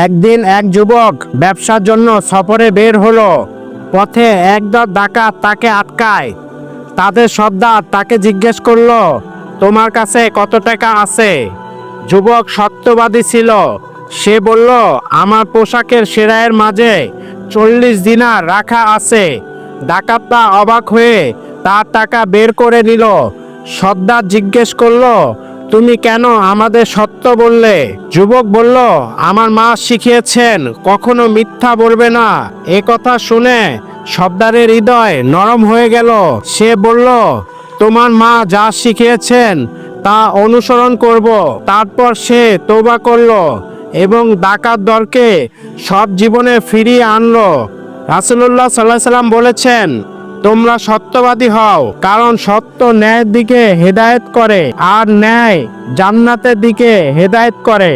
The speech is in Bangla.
একদিন এক যুবক ব্যবসার জন্য সফরে বের হলো। পথে একদল ডাকাত তাকে আটকায়। তাদের সর্দার তাকে জিজ্ঞেস করল, তোমার কাছে কত টাকা আছে? যুবক সত্যবাদী ছিল। সে বলল, আমার পোশাকের সেরাইয়ের মাঝে চল্লিশ দিনার রাখা আছে। ডাকাতটা অবাক হয়ে তার টাকা বের করে নিল। সর্দার জিজ্ঞেস করল তুমি কেন আমাদের সত্য বললে? যুবক বলল, আমার মা শিখিয়েছেন, কখনো মিথ্যা বলবে না। এ কথা শুনে সর্দারের হৃদয় নরম হয়ে গেল। সে বলল, তোমার মা যা শিখিয়েছেন, তা অনুসরণ করব। তারপর সে তোবা করল এবং ডাকাত দলকে সব জীবনে ফিরিয়ে আনলো। রাসুলুল্লাহ সাল্লাহ সাল্লাম বলেছেন তোমরা সত্যবাদী হও, কারণ সত্য ন্যায়ের দিকে হেদায়েত করে, আর ন্যায় জান্নাতের দিকে হেদায়েত করে।